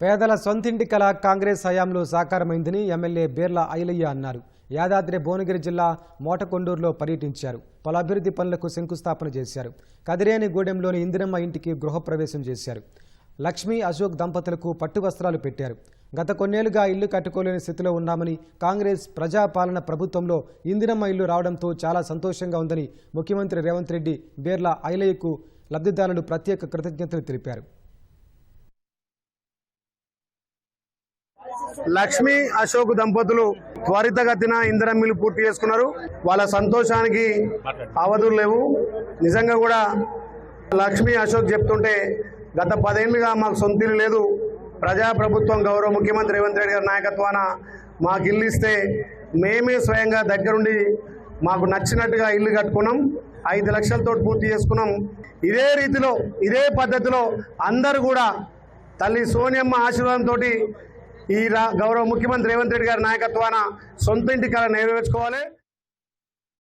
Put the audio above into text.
పేదల సొంతింటి కళ కాంగ్రెస్ హయాంలో సాకారమైందని ఎమ్మెల్యే బేర్ల ఐలయ్య అన్నారు. యాదాద్రి భువనగిరి జిల్లా మోటకొండూరులో పర్యటించారు. పలు అభివృద్ధి పనులకు శంకుస్థాపన చేశారు. కదిరేని గూడెంలోని ఇందిరమ్మ ఇంటికి గృహప్రవేశం చేశారు. లక్ష్మీ అశోక్ దంపతులకు పట్టు వస్త్రాలు పెట్టారు. గత కొన్నేళ్ళుగా ఇల్లు కట్టుకోలేని స్థితిలో ఉన్నామని కాంగ్రెస్ ప్రజాపాలన ప్రభుత్వంలో ఇందిరమ్మ ఇల్లు రావడంతో చాలా సంతోషంగా ఉందని ముఖ్యమంత్రి రేవంత్ రెడ్డి బేర్ల ఐలయ్యకు లబ్ధిదారులు ప్రత్యేక కృతజ్ఞతలు తెలిపారు. లక్ష్మి అశోక్ దంపతులు త్వరితగతిన ఇందిరమ్మిలు పూర్తి చేసుకున్నారు. వాళ్ళ సంతోషానికి అవధులు లేవు. నిజంగా కూడా లక్ష్మి అశోక్ చెప్తుంటే గత పదేళ్ళుగా మాకు సొంత ఇల్లు లేదు. ప్రజాప్రభుత్వం గౌరవ ముఖ్యమంత్రి రేవంత్ రెడ్డి గారి నాయకత్వాన మాకు ఇల్లు ఇస్తే మేమే స్వయంగా దగ్గరుండి మాకు నచ్చినట్టుగా ఇల్లు కట్టుకున్నాం. ఐదు లక్షలతో పూర్తి చేసుకున్నాం. ఇదే రీతిలో ఇదే పద్ధతిలో అందరూ కూడా తల్లి సోనియమ్మ ఆశీర్వాదంతో ఈ రా గౌరవ ముఖ్యమంత్రి రేవంత్ రెడ్డి గారి నాయకత్వాన సొంత ఇంటి కళ నెరవేర్చుకోవాలి.